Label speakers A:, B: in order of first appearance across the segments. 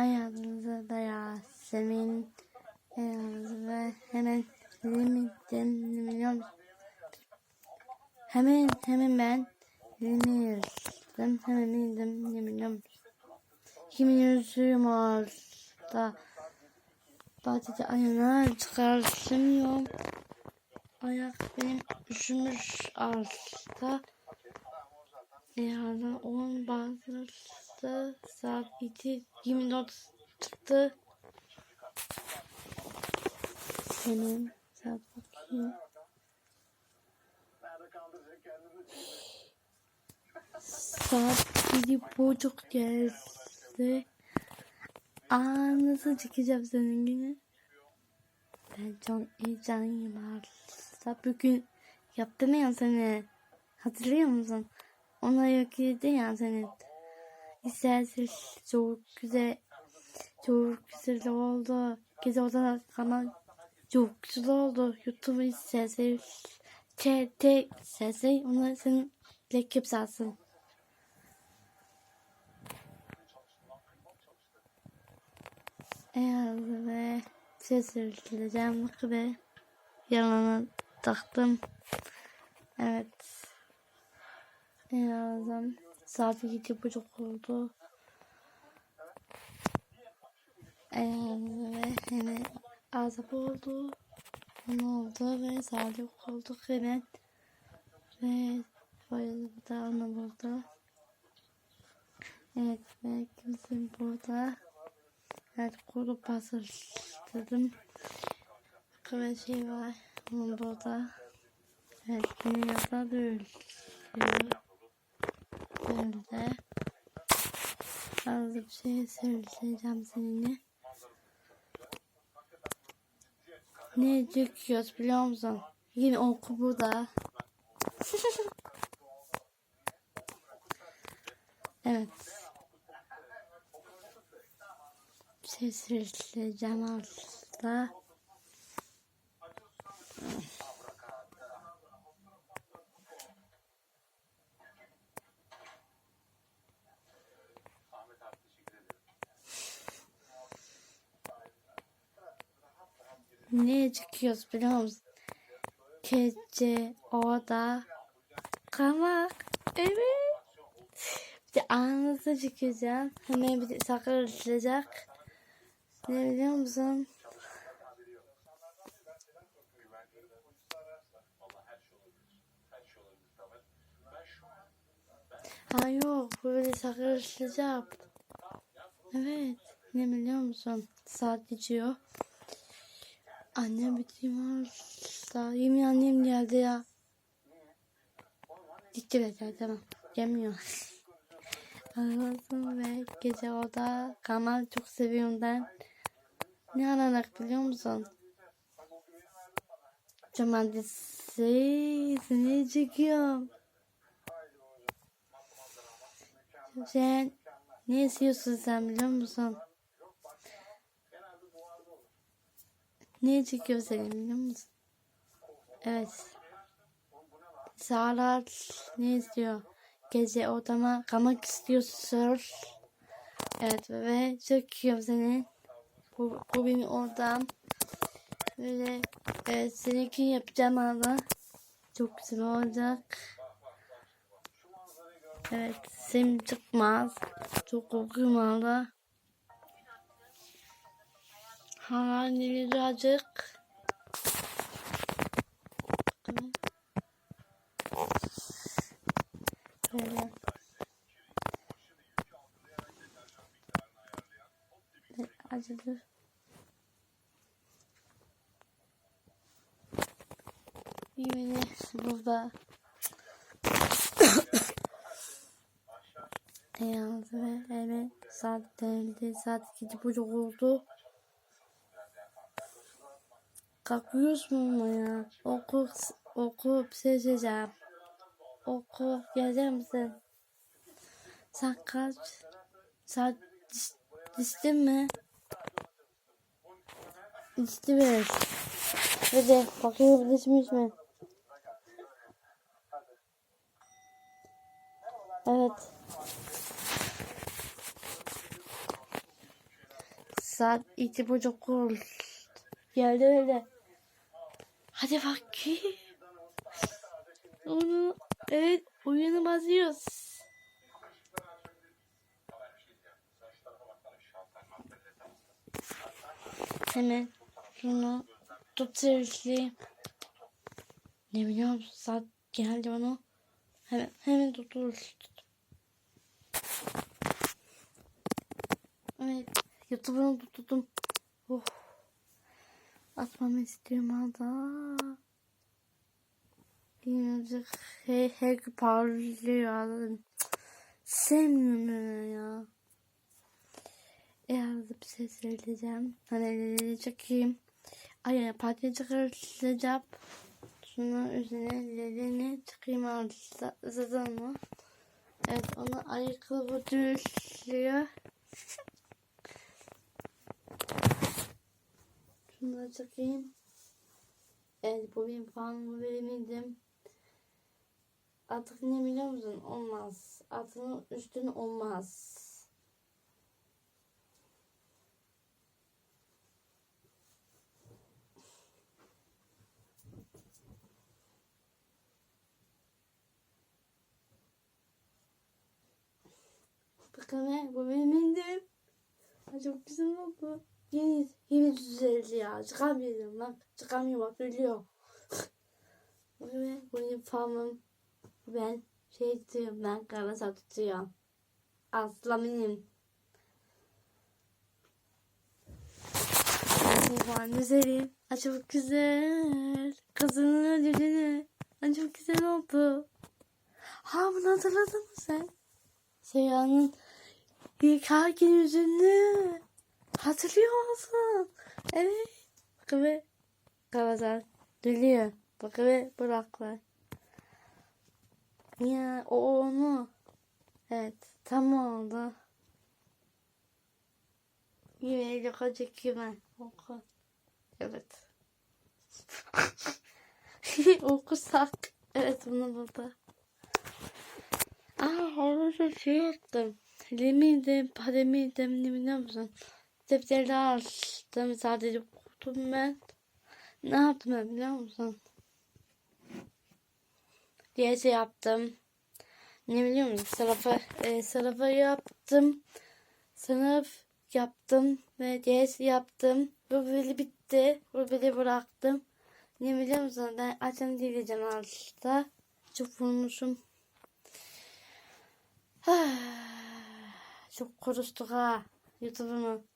A: Hayatınızda da Yasemin Beyaz ve hemen limitten milyon hemen hemen ben limi yazdım. Hemen indim milyon kimin yüzüğüm ağızda bahçede ayağına çıkartmıyorum ayak benim üşümüş ağızda Yarın 10 bazısı saat 2 24 çıktı. Senin saat bakayım. Saat bir buçuk geldi. Aa nasıl çıkacağım senin günü? Ben çok heyecanlıyım aslında. Bugün yaptım ya seni. Hatırlıyor musun? Ona yükledin ya senin. İstersen çok güzel çok güzel oldu. Gece odalar ama çok güzel oldu. YouTube istersen çete istersen ona senin lekip satsın. Eğer ve ses söyleyeceğim ve yalana taktım. Evet. Birazdan saat iki buçuk oldu. Ee, ve hemen azap oldu. Ne oldu ve saat yok oldu hemen. Ve bayıldı ana burada. Evet ve kimsin burada. Evet kuru hazırladım. Ve şey var. Onun burada. Evet dünyada böyle. Böyle. Fazla bir şey söyleyeceğim seninle. Ne çekiyoruz biliyor musun? Yine oku burada. evet. Bir şey söyleyeceğim aslında. Ne çıkıyoruz biliyor musun? Gece oda kamak. Evet. Bir de anınıza çıkacağım. Hemen bir de ısıracak. Ne biliyor musun? Ha yok böyle sakın ısıracak. Evet. Ne biliyor musun? Saat geçiyor. Annem bittiğim varsa yemin annem geldi ya. Gitti be tamam. Gelmiyor. Anlasın ve gece oda kanal çok seviyorum ben. Ne aranak biliyor musun? Cumartesi seni çekiyorum. Sen ne istiyorsun sen biliyor musun? Ne çekiyor seni biliyor musun? Evet. Sağlar ne istiyor? Gece odama kalmak istiyorsun. Evet ve çekiyor seni. Bu, bu benim odam. Böyle evet, seninki yapacağım ama çok güzel olacak. Evet sim çıkmaz. Çok korkuyorum hala. Hani birazcık. Böyle. Acıdır. Yine burada. Yalnız ve evet saat değildi. Saat iki buçuk oldu. Kalkıyoruz mu ya? Oku, oku seçeceğim. Oku, gelecek misin? Sen kaç? Saat içtin mi? İçti biraz. Hadi bakayım içmiş mi? Evet. saat iki buçuk oldu. Geldi öyle. Hadi bakayım. Onu evet oyunu basıyoruz. Hemen şunu tutuyoruz. Ne biliyorum saat geldi onu. Hemen hemen tutuyoruz. Evet YouTube'unu tuttum. Oh. Atmamı istiyorum hala. Birazcık her gün parlıyor anladım. Sevmiyorum ben ya. Bir şey söyleyeceğim. Hani çekeyim. Ay parça çıkartacağım. Sonra üzerine ellerini çıkayım zaten mı? Evet onu ayakkabı düşüyor. Şunları çekeyim. Evet bu benim puanımı veremedim. Artık ne biliyor musun? Olmaz. Altının üstüne olmaz. Bakın bu benim indim. Çok güzel oldu. Yine, yine düzeldi ya. Çıkamıyorum lan. Çıkamıyorum bak ölüyor. Bu benim farmım. Ben şey tutuyorum ben karasa tutuyorum. Aslan benim. Var güzelim. Ay çok güzel. Kızının ödülünü. Ay çok güzel oldu. Ha bunu hatırladın mı sen? Seyhan'ın yıkarken yüzünü hatırlıyor musun? Evet. Bakın ve kavazan dönüyor. Bakın ve bıraklar. Ya o onu. Evet tam oldu. Yoka çekiyor ben. Oku. Evet. Okusak. Evet bunu burada. Aa orada şey yaptım. Lemiydim, pademiydim ne biliyor musun? Defterleri açtım sadece okudum ben. Ne yaptım ben biliyor musun? Diyesi yaptım. Ne biliyor musun? Sınıfı, e, sınıfı yaptım. Sınıf yaptım ve diyesi yaptım. Bu böyle bitti. Böyle bıraktım. Ne biliyor musun? Ben açın diyeceğim altta. Çok vurmuşum. Çok konuştuk ha. YouTube'umu.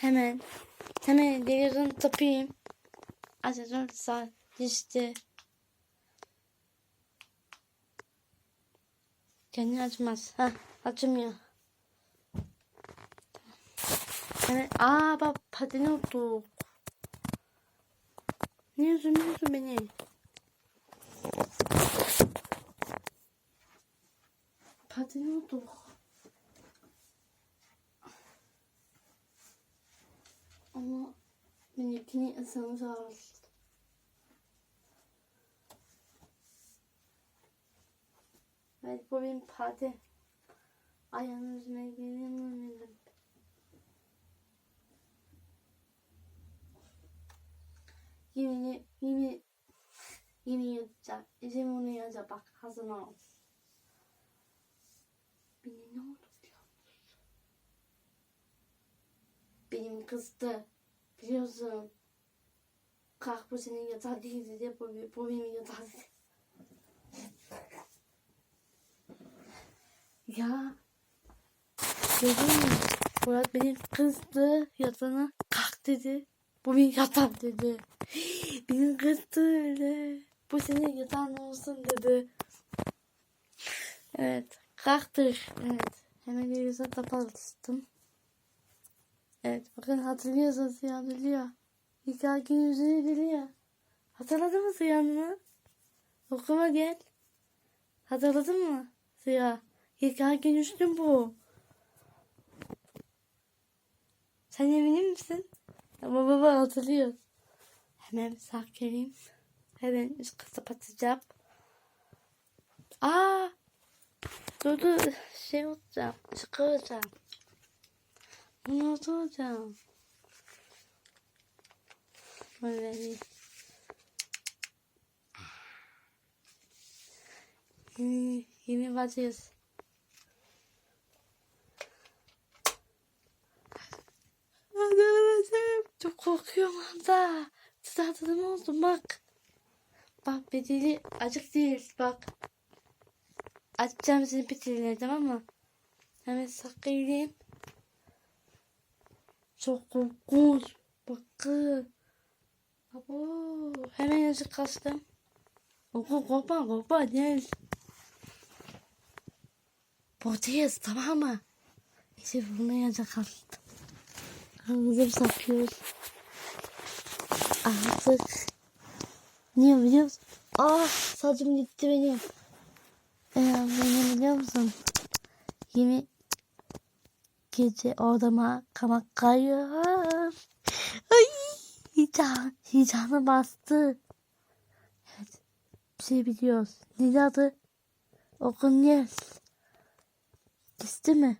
A: Hemen. Hemen televizyonu tapayım. Saat işte. Kendi açmaz. Ha açmıyor. Hemen. Aa bak pateni olduk. Niye üzülmüyorsun beni? Patiniyorduk. Ama benimkini insanı ağırdı. Evet bu benim pati. Ayağının gelemiyorum. Yine yine yine yutacak. İzin onu yazacak bak hazır ol. Benim ne oldu biliyor musun? Benim kızdı. Biliyorsun. Kalk bu senin yatağı değil dedi. Bu, bu benim yatağı dedi. Ya. Mü? Murat benim kızdı. Yatağına kalk dedi. Bu benim yatağım dedi. Benim kızdı öyle. Bu senin yatağın olsun dedi. Evet. Kalktık. Evet. Hemen yüzüne tapaltım. Evet. Bakın hatırlıyorsunuz ya biliyor. Hikaye yüzünü biliyor. Hatırladın mı Siyah'ını? Okuma gel. Hatırladın mı? Siyah. Hikaye üstün bu. Sen emin misin? Ama baba hatırlıyor. Hemen sakinleyeyim. Hemen üst kapatacağım. Aa! Dur dur şey olacağım. Çıkaracağım. Bunu oturacağım. Böyle. Yeni, yeni başlıyoruz. Hadi öğretmenim. Çok korkuyorum anda. Tuzatılım oldu bak. Bak bedeli acık değil bak. Açacağım seni bedeliyle tamam mı? Hemen saklayayım. Çok korkunç. Bakın. Abo. Hemen yazık kastım. Korkma korkma korkma gel. Buradayız tamam mı? İşte bunu yazık kastım. Hazır sapıyoruz. Artık. Niye biliyor musun? Ah saçım gitti benim. Ee, beni biliyor musun? Yeni gece odama kamak kayıyor. Ay heyecan, heyecanı bastı. Evet bir şey biliyoruz. Ne adı? Okunyaz. Gisti mi?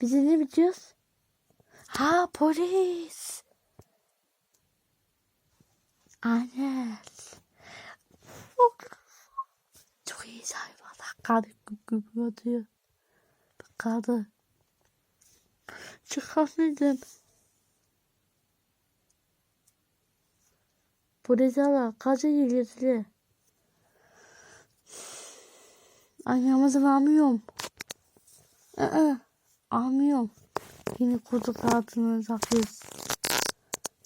A: Biz ne biliyoruz? Ha polis. Anes. Çok iyi sayfalar. Kaldı gıgı atıyor. Kaldı. Polis ala kaça geliyorsun? Ayağımızı almıyorum. Aa, almıyorum. Yine kutu altını takıyoruz.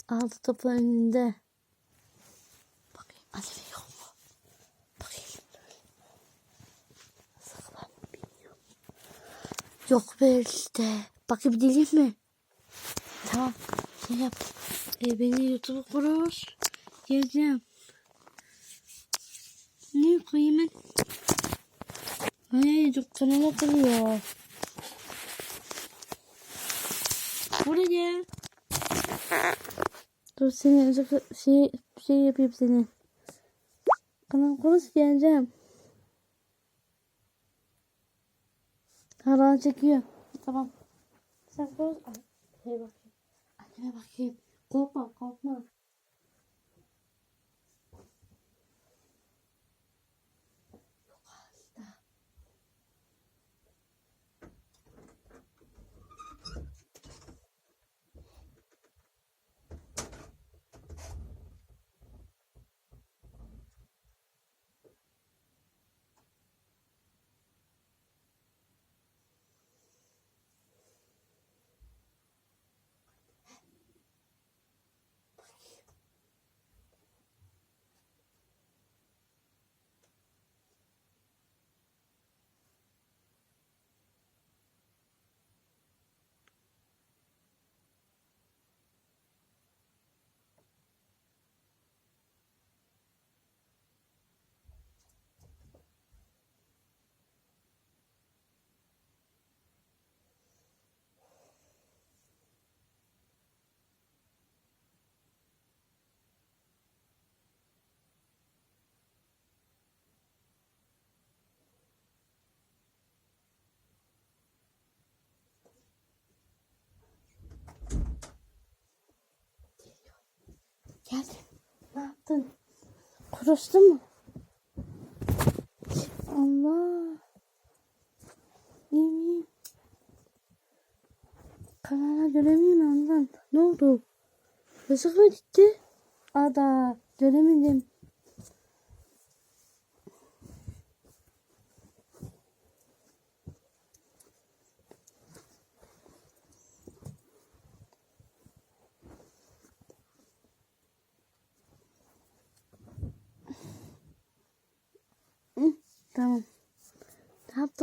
A: Altı topu önünde. Bakayım acele yok mu? Bakayım. Saklan bilmiyorum. Yok be işte. Deliyim mi? Tamam. Şey yap. E, beni YouTube kurur. Geleceğim. Ne koyayım ben? Çok kanala kırıyor. Buraya. Dur seni özel şey şey yapayım seni. Kanal konuş geleceğim. Hala çekiyor. Tamam. Sen konuş. Ay, Şeye bakayım. Anneme bakayım. Korkma korkma. Geldim. Ne yaptın? Kuruştu mu? Allah. İyi miyim? Kanala göremiyorum ondan. Ne oldu? Yazık mı gitti? Ada göremedim. Hı, tamam.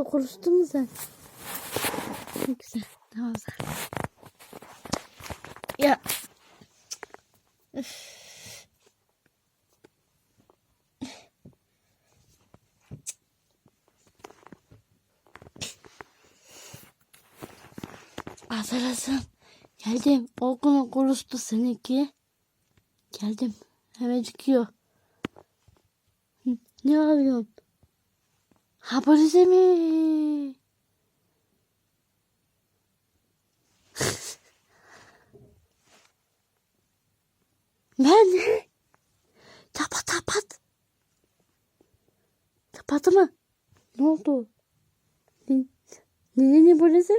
A: Ne? Konuştun mu sen? Ne güzel. Tamam sen. Ya. Üf. Hatırlasın. Geldim. O gün konuştu seninki. Geldim. Hemen çıkıyor. Ne arıyorsun? Ha polise mi? ben kapat kapat. Kapat mı? Ne oldu? Ne ne ne polise?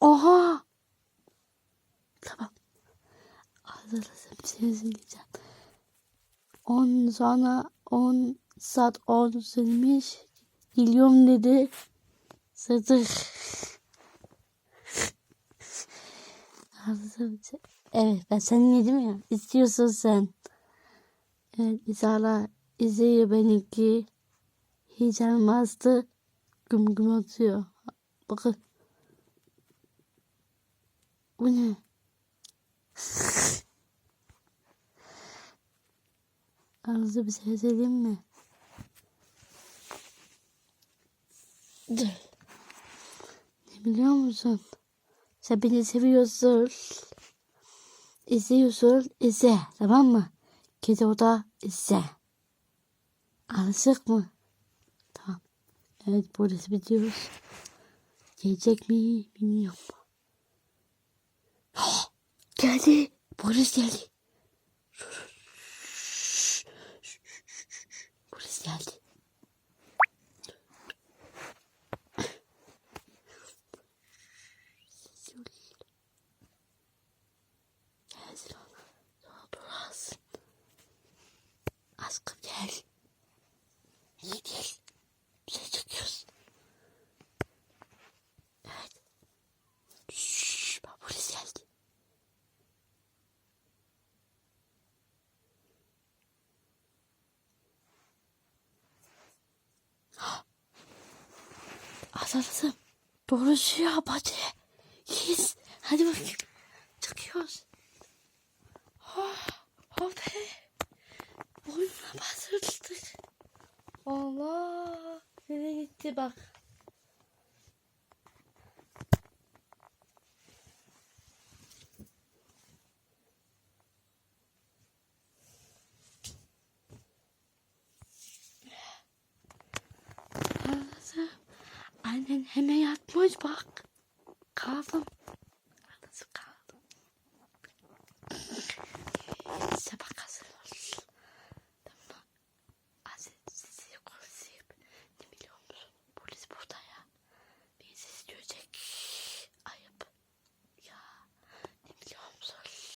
A: Aha. Tamam. Hazırlasın sizin gideceğim. 10 sana 10 saat 10 sürmüş. Geliyorum dedi. Şey. Evet ben seni yedim ya. İstiyorsun sen. Evet İzala izliyor benimki. Hiç almazdı. Güm güm atıyor. Bakın. Bu ne? Arada bir şey söyleyeyim mi? Ne biliyor musun? Sen beni seviyorsun. İzliyorsun. izle. Tamam mı? Kedi oda izle. Anlaştık mı? Tamam. Evet burası bitiyoruz. Gelecek mi bilmiyorum. geldi. Polis geldi. Polis geldi. Gelsin ona. Sonra durasın. Aşkım gel. İyi değil. Bize çıkıyoruz. Evet. Şşş, bak polis geldi. Azalısım. Doğrusu ya bacı. Yes. Hadi bakayım. Çıkıyoruz. Oh, oh be. Boynuna bastırdık. Allah. Nereye gitti bak. Bak. Kaldım.